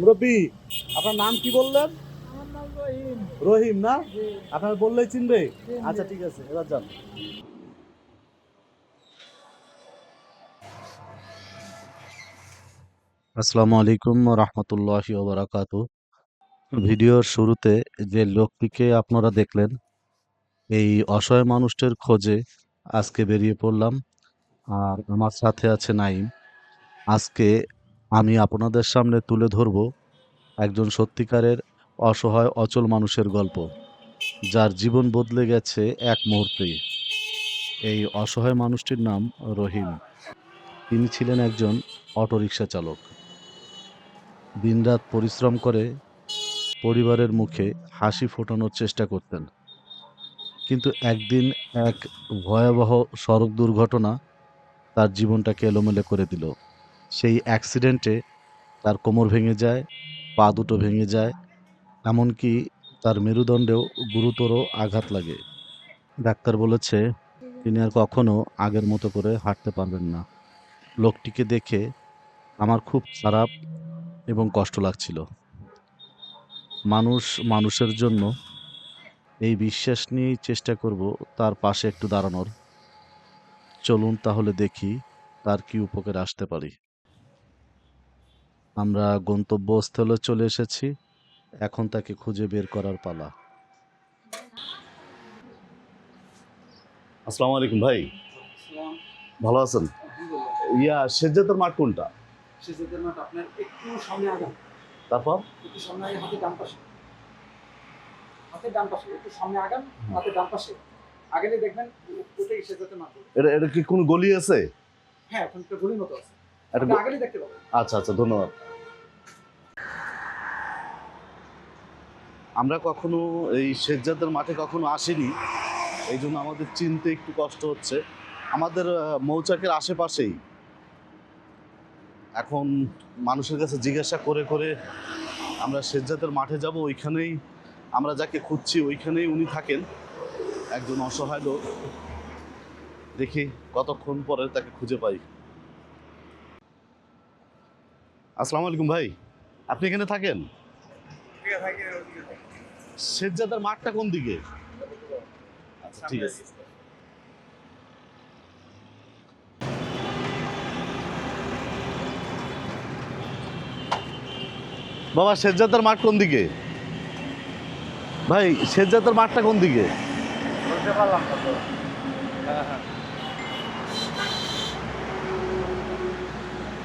মুরব্বী আপনার নাম কি বললেন? রহিম। রহিম না? আপনার বললেই চিনবে? চিনবে। আচ্ছা ঠিক আছে এবার যান। আসসালামু আলাইকুম রহমতুল্লাহি ওবরাকাত ভিডিওর শুরুতে যে লোকটিকে আপনারা দেখলেন এই অসহায় মানুষটির খোঁজে আজকে বেরিয়ে পড়লাম। আর আমার সাথে আছে নাইম আজকে আমি আপনাদের সামনে তুলে ধরব একজন সত্যিকারের অসহায়, অচল মানুষের গল্প, যার জীবন বদলে গেছে এক মুহূর্তেই। এই অসহায় মানুষটির নাম রহিম। তিনি ছিলেন একজন অটোরিকশা চালক। দিনরাত পরিশ্রম করে পরিবারের মুখে হাসি ফোটানোর চেষ্টা করতেন। কিন্তু একদিন এক ভয়াবহ সড়ক দুর্ঘটনা তার জীবনটাকে এলোমেলো করে দিল। সেই অ্যাক্সিডেন্টে তার কোমর ভেঙে যায়, পা দুটো ভেঙে যায়, এমনকি তার মেরুদণ্ডেও গুরুতর আঘাত লাগে। ডাক্তার বলেছে, তিনি আর কখনো আগের মতো করে হাঁটতে পারবেন না। লোকটিকে দেখে আমার খুব খারাপ এবং কষ্ট লাগছিল। মানুষ মানুষের জন্য এই বিশ্বাস নিয়েই চেষ্টা করব তার পাশে একটু দাঁড়ানোর। চলুন তাহলে দেখি তার কি উপকারে আসতে পারি। আমরা গন্তব্যস্থলে চলে এসেছি। এখন তাকে খুঁজে বের করার পালা। আসসালামু আলাইকুম ভাই। ভালো আছেন? ইয়া সেজ্জাতের মাঠ কোনটা? সেজেদের মাঠ আপনার একটু সামনে আগান। তারপর? একটু সামনে আগে হাতের ডান পাশে। হাতের ডান পাশে একটু সামনে আগান হাতের ডান পাশে। আগেলে দেখবেন ওটাই সেজেদের মাঠ। এটা এটা কি কোন গলি আছে? হ্যাঁ এখন একটা গলির মতো আছে। গ- আগেলে দেখতে পাবেন। আচ্ছা আচ্ছা ধন্যবাদ। আমরা কখনো এই সেজ্জাতের মাঠে কখনো আসিনি। এই জন্য আমাদের চিনতে একটু কষ্ট হচ্ছে। আমাদের মৌচাকের আশেপাশেই। এখন মানুষের কাছে জিজ্ঞাসা করে করে আমরা সেজ্জাতের মাঠে যাব, ওইখানেই আমরা যাকে খুঁজছি, ওইখানেই উনি থাকেন। একজন অসহায় লোক। দেখি কতক্ষণ পরে তাকে খুঁজে পাই। আসসালামু আলাইকুম ভাই, আপনি এখানে থাকেন? শেখজাদার মাঠটা কোন দিকে? আচ্ছা ঠিক আছে। বাবা শেখজাদার মাঠ কোন দিকে? ভাই শেখজাদার মাঠটা কোন দিকে?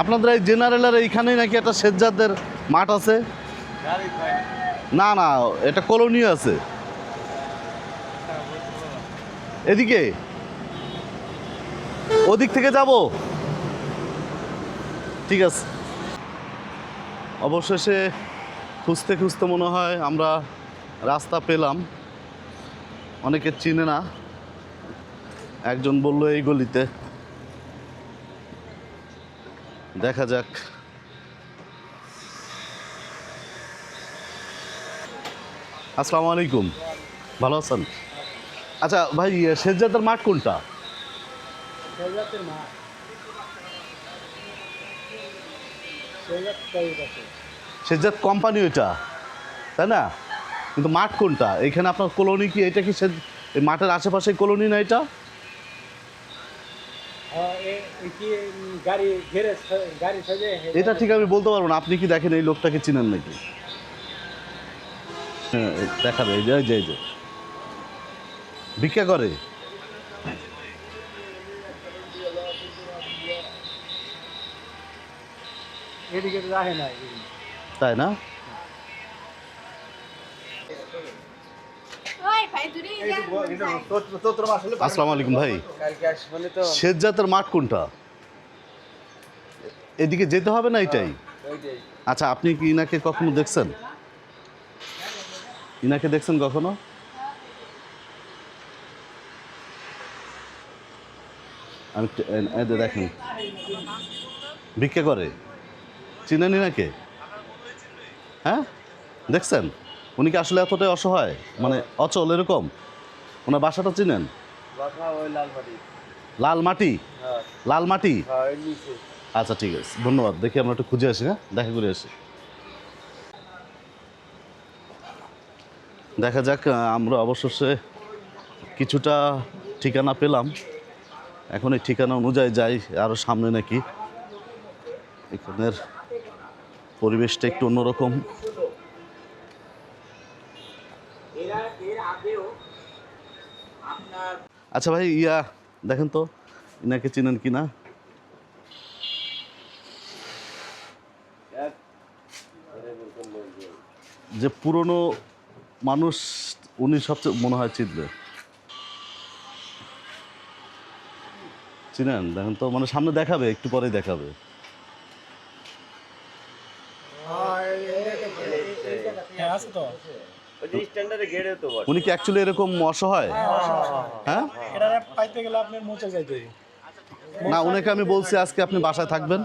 আপনাদের এই জেনারেলের এইখানেই নাকি একটা শেখজাদের মাঠ আছে? না না, এটা কলোনি আছে। এদিকে? ওদিক থেকে যাব? ঠিক আছে। অবশেষে খুঁজতে খুঁজতে মনে হয় আমরা রাস্তা পেলাম। অনেকে চিনে না। একজন বলল এই গলিতে। দেখা যাক। আসসালামু আলাইকুম। ভালো আছেন? আচ্ছা ভাই শেখজাদার মাঠ কোনটা? শেখজাদ কোম্পানি ওইটা তাই না? কিন্তু মাঠ কোনটা? এখানে আপনার কলোনি কি এটা কি মাঠের আশেপাশে কলোনি না এটা? হ্যাঁ, এটা ঠিক আমি বলতে পারব না আপনি কি দেখেন এই লোকটাকে চিনেন নাকি? দেখাবে এই যে যে যে। ভিক্ষা করে। তাই না? আসসালামু আলাইকুম ভাই। কালকে আসবে মাঠ কোনটা? এদিকে যেতে হবে না এটাই? আচ্ছা আপনি কি ইনাকে কখনো দেখছেন? ইনাকে দেখছেন কখনো? আমি দেখেন। ভিক্ষা করে। চিনেন ইনাকে? হ্যাঁ? দেখছেন? উনি কি আসলে এতটাই অসহায়? মানে অচল এরকম? ওনার বাসাটা চিনেন? লাল মাটি? হ্যাঁ। লাল মাটি? হ্যাঁ আচ্ছা ঠিক আছে। ধন্যবাদ। দেখি আমরা একটু খুঁজে আসি হ্যাঁ? দেখা করে আসি। দেখা যাক আমরা অবশেষে কিছুটা ঠিকানা পেলাম। এখন এই ঠিকানা অনুযায়ী যাই আরও সামনে নাকি। এখানের পরিবেশটা একটু অন্যরকম। আচ্ছা ভাই, ইয়া, দেখেন তো, ইনাকে চিনেন কি না যে পুরনো মানুষ উনি সবচেয়ে মনে হয় চিনবে চিনেন? দেখেন তো মানে সামনে দেখাবে একটু পরেই দেখাবে। উনি কি অ্যাকচুয়ালি এরকম অসহায়? হ্যাঁ এটা পাইতে গেলে আপনি মোচে যাইতে। না ওনাকে আমি বলছি আজকে আপনি বাসায় থাকবেন।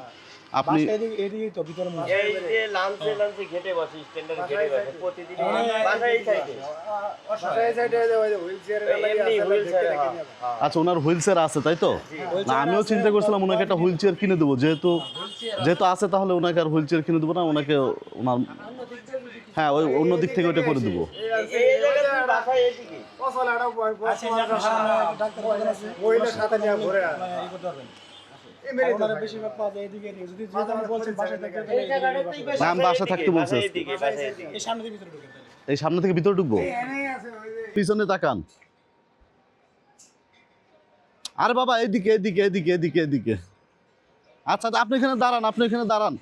আপনি এদিকে এদিকে তো ভিতরে মোচে এই যে লাঞ্চে লাঞ্চে ঘেটে বসে স্ট্যান্ডার্ড ঘেটে বসে প্রতিদিন বাসায় এই সাইডে এমনি হুইল চেয়ার আচ্ছা ওনার হুইল চেয়ার আছে তাই তো? না আমিও চিন্তা করছিলাম ওনাকে একটা হুইল চেয়ার কিনে দেবো যেহেতু যেহেতু আছে তাহলে ওনাকে আর হুইল চেয়ার কিনে দেবো না ওনাকে ওনার হ্যাঁ ওই অন্য দিক থেকে ওটা করে দেবো। আচ্ছা ডাক্তার না বাসা থাকতে বলছি। এই সামনে এই থেকে ভিতরে ঢুকবো? পিছনে তাকান। আরে বাবা এদিকে এদিকে এদিকে এদিকে এদিকে। আচ্ছা আপনি এখানে দাঁড়ান আপনি এখানে দাঁড়ান।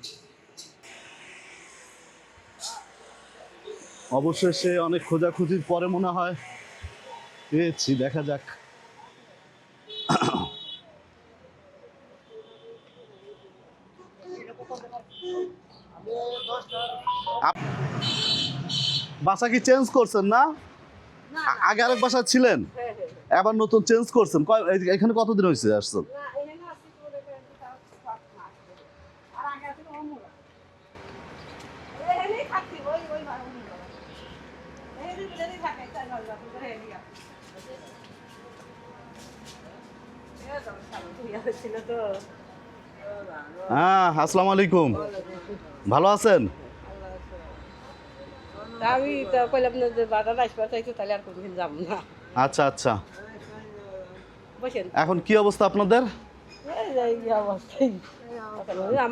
অবশেষে অনেক খোঁজাখুঁজির পরে মনে হয় পেয়েছি দেখা যাক। বাসা কি চেঞ্জ করছেন না? আগে আরেক বাসা ছিলেন? এবার নতুন চেঞ্জ করছেন। এখানে কতদিন হয়েছে আসছেন? হ্যাঁ আসসালামু আলাইকুম। ভালো আছেন? আমি তো কইলাম না যে বাজার আসবার চাইছো তাহলে আর কোনদিন যাব না। আচ্ছা আচ্ছা। বসেন। এখন কি অবস্থা আপনাদের? এই যে এই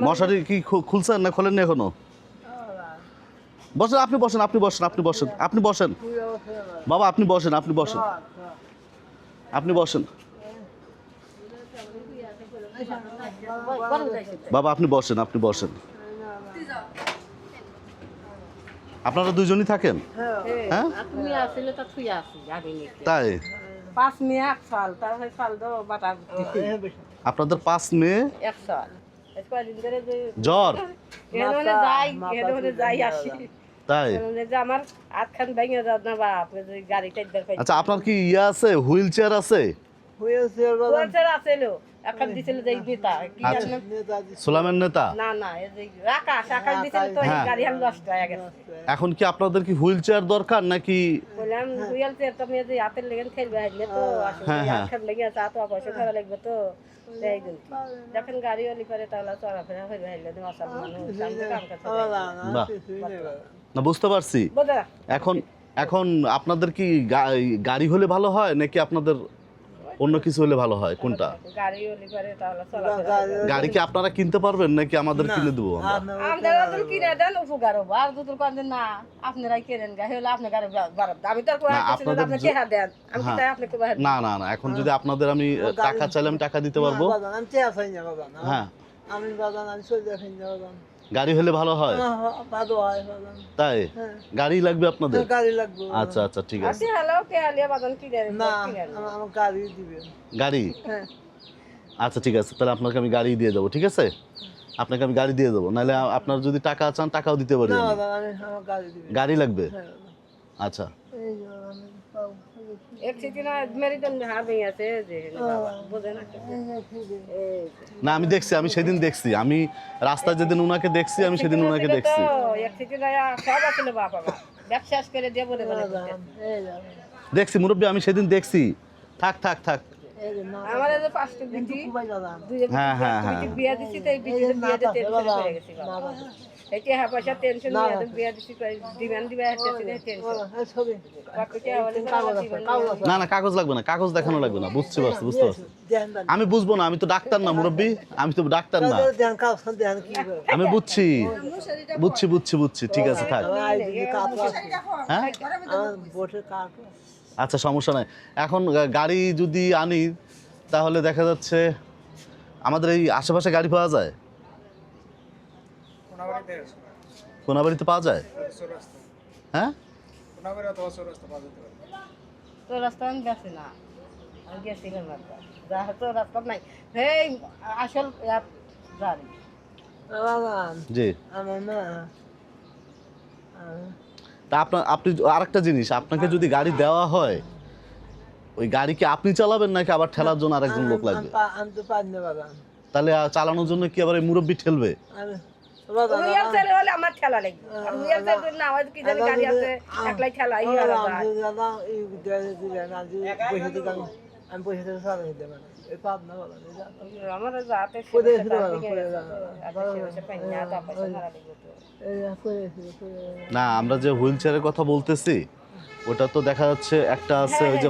মশারি কি খু- খুলছেন না খোলেননি এখনও? বসেন আপনি বসেন আপনি বসেন আপনি বসেন আপনি বসেন। বাবা আপনি বসেন আপনি বসেন। আপনি বসেন। বাবা আপনি বসেন আপনি বসেন। আপনারা দুজনই থাকেন? হ্যাঁ? আর তুমি আসলে তো থুই আসি আগে নিতে তাই? পাঁচ মেয়ে এক সাল। তারপরে সাল তো বাটা আপনাদের পাঁচ মেয়ে? এক সাল। জ্বর? তাই? আচ্ছা আপনার কি ইয়ে আছে? হুইল চেয়ার আছে? বলছে আছিল এখন দিছিল যে নেতা কি আচ্ছা। জানেন? সোলামের নেতা? না না এই যে আকাশ আকাশ দিছিল তো এই হ্যাঁ। গাড়ি আমি নষ্ট হয়ে গেছে। এখন কি আপনাদের কি হুইল চেয়ার দরকার নাকি? বললাম চেয়ার তো আমি হাতের লেগে খেলবে আসলে তো আসলে হ্যাঁ, হ্যাঁ। লেগে আছে তো পয়সা খাওয়া লাগবে তো এই দিন যখন গাড়ি অলি করে তাহলে চলাফেরা হইবে হাইলে দিন অসব মানুষ কাম করতে না। বুঝতে পারছি। এখন এখন আপনাদের কি গাড়ি হলে ভালো হয় নাকি আপনাদের অন্য কিছু হলে ভালো হয় কোনটা? গাড়ি কি আপনারা কিনতে পারবেন নাকি আমাদের কিনে দেবো আমরা? আমাদের কিনে দেন উপকার হব। আর দুটোর কান্দে না আপনারাই কেনেন গা হলে আপনার গাড়ি আমি তো আপনাদের দেন। আমি হ্যাঁ। না না না এখন যদি আপনাদের আমি টাকা চাইলে আমি টাকা দিতে পারব। আমি চেয়া চাই না হ্যাঁ। আমি বাজান আমি চলে যাই না বাজান। গাড়ি হলে ভালো হয়? ভালো হয় তাই? হ্যাঁ। গাড়ি লাগবে আপনাদের? গাড়ি লাগবে। আচ্ছা আচ্ছা ঠিক আছে। আসি হ্যালো কে আলিয়া বাদন কিনে না আমার- গাড়ি দিবে গাড়ি? হ্যাঁ। আচ্ছা ঠিক আছে তাহলে আপনাকে আমি গাড়ি দিয়ে দেবো ঠিক আছে? আপনাকে আমি গাড়ি দিয়ে দেবো নাহলে আপনার যদি টাকা চান টাকাও দিতে পারি গাড়ি লাগবে? হ্যাঁ। আচ্ছা। এই যে বাজান, আমি পাবো। এক সিটি না আমি দেখছি আমি সেদিন দেখছি। আমি রাস্তায় যেদিন উনাকে দেখছি আমি সেদিন উনাকে দেখছি। দেখছি মুরব্বী আমি সেদিন দেখছি। থাক থাক থাক। হ্যাঁ, হ্যাঁ, হ্যাঁ। টেনশন হয়ে এই টাকা পয়সা টেনশন নিয়ে তো বিয়া দিছি দিবেন দিবে টেনশন আছে না না কাগজ লাগবে না কাগজ দেখানো লাগবে না বুঝছি পারছি বুঝতে পারছি। আমি বুঝব না আমি তো ডাক্তার না মুরব্বী আমি তো ডাক্তার না। দেন কাগজ দেন কি করে আমি বুঝছি বুঝছি বুঝছি বুঝছি ঠিক আছে থাক। হ্যাঁ? আচ্ছা সমস্যা নাই। এখন গাড়ি যদি আনি তাহলে দেখা যাচ্ছে আমাদের এই আশেপাশে গাড়ি পাওয়া যায়? কোনাবাড়িতে পাওয়া যায়? হ্যাঁ? কোনাবাড়ি অথবা চৌরাস্তা পাওয়া যেতে পারে। তো রাস্তা আমি গেছি না। আমি গেছিলাম একবার যা তো রাস্তা নাই। এই আসল গাড়ি। জি। আমার না আহ, তা আপনার আপনি আরেকটা জিনিস আপনাকে যদি গাড়ি দেওয়া হয় ওই গাড়ি কি আপনি চালাবেন নাকি আবার ঠেলার জন্য আরেকজন লোক লাগবে? তাহলে চালানোর জন্য কি আবার মুরব্বী ঠেলবে? হলে আমার ঠেলা লাগবে। না হয় কি জানি গাড়ি আছে একলাই ঠেলা ই দাদা এই দেয় দিলেন আজ পয়সা থেকে আমি আমি পয়সা থেকে সারা দিতে পারি এই পাব না বাবা আমার যাতে না, যা, আমরা হুইল চেয়ারের কথা বলতেছি ওটা তো দেখা যাচ্ছে একটা আছে ওই যে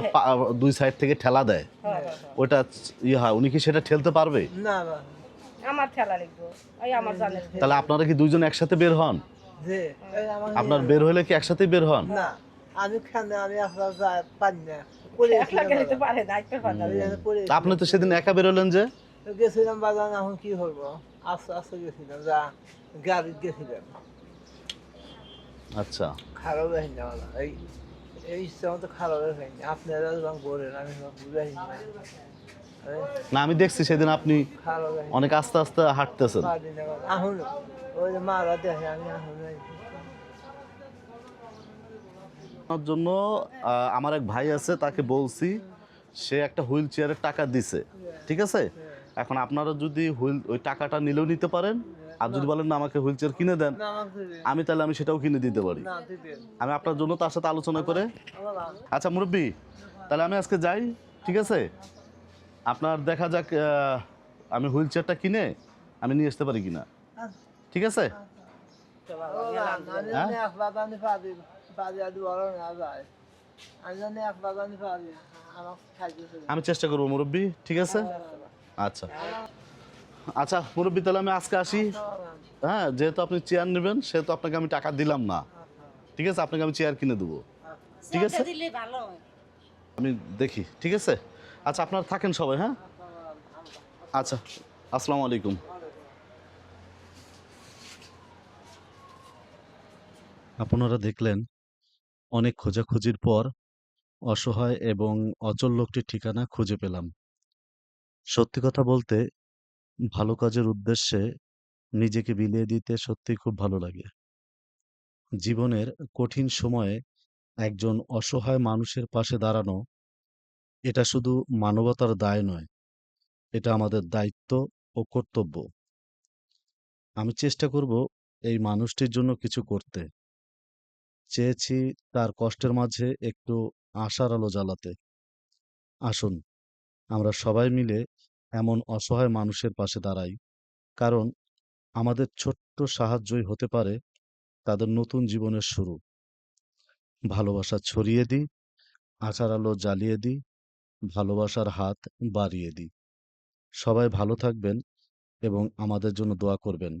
দুই সাইড থেকে ঠেলা দেয়। হ্যাঁ, হ্যাঁ, হ্যাঁ। ওটা ইয়ে হয় উনি কি সেটা ঠেলতে পারবে? না বাবা আমার ঠেলা লাগবে ওই আমার জানের তাহলে আপনারা কি দুইজন একসাথে বের হন? আপনার বের হলে কি একসাথে বের হন? না আমি খানে আমি যাই পারি না আপনি তো সেদিন একা বের হলেন যে? গেছিলাম বাজার এখন কি করব? আস্তে আস্তে গেছিলাম যা গাড়ি গেছিলাম। আচ্ছা। খারাপ হয়নি না এই এই ইচ্ছা মতো খারাপ হয়নি। আপনারা যখন বলেন আমি বুঝাই না আমি দেখছি সেদিন আপনি অনেক আস্তে আস্তে হাঁটতেছেন। আপনার জন্য আমার এক ভাই আছে তাকে বলছি সে একটা হুইল চেয়ারের টাকা দিছে ঠিক আছে? এখন আপনারা যদি হুইল ওই টাকাটা নিলেও নিতে পারেন আর যদি বলেন না আমাকে হুইল চেয়ার কিনে দেন আমি তাহলে আমি সেটাও কিনে দিতে পারি। আমি আপনার জন্য তার সাথে আলোচনা করে আচ্ছা মুরব্বী তাহলে আমি আজকে যাই ঠিক আছে? আপনার দেখা যাক আমি হুইল চেয়ারটা কিনে আমি নিয়ে আসতে পারি কিনা। ঠিক আছে? আমি খাইতে আমি চেষ্টা করব মুরব্বী। ঠিক আছে? আচ্ছা। আচ্ছা মুরব্বী তাহলে আমি আজকে আসি। হ্যাঁ যেহেতু আপনি চেয়ার নেবেন সেহেতু আপনাকে আমি টাকা দিলাম না। ঠিক আছে? আপনাকে আমি চেয়ার কিনে দেবো। ঠিক আছে? আমি দেখি ঠিক আছে? আচ্ছা আপনারা থাকেন সবাই হ্যাঁ? আচ্ছা আসসালামু আলাইকুম। আপনারা দেখলেন, অনেক খোঁজাখুঁজির পর অসহায় এবং অচল লোকটির ঠিকানা খুঁজে পেলাম। সত্যি কথা বলতে, ভালো কাজের উদ্দেশ্যে নিজেকে বিলিয়ে দিতে সত্যি খুব ভালো লাগে। জীবনের কঠিন সময়ে একজন অসহায় মানুষের পাশে দাঁড়ানো এটা শুধু মানবতার দায় নয়, এটা আমাদের দায়িত্ব ও কর্তব্য। আমি চেষ্টা করব এই মানুষটির জন্য কিছু করতে। চেয়েছি তার কষ্টের মাঝে একটু আশার আলো জ্বালাতে। আসুন, আমরা সবাই মিলে এমন অসহায় মানুষের পাশে দাঁড়াই, কারণ আমাদের ছোট্ট সাহায্যই হতে পারে তাদের নতুন জীবনের শুরু। ভালোবাসা ছড়িয়ে দিই, আশার আলো জ্বালিয়ে দিই ভালোবাসার হাত বাড়িয়ে দিই। সবাই ভালো থাকবেন এবং আমাদের জন্য দোয়া করবেন।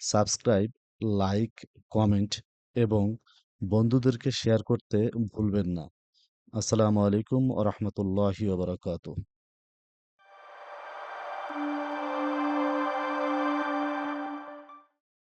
সাবস্ক্রাইব, লাইক, কমেন্ট এবং বন্ধুদেরকে শেয়ার করতে ভুলবেন না। আসসালামু আলাইকুম রহমতুল্লাহি ওবরাকাতু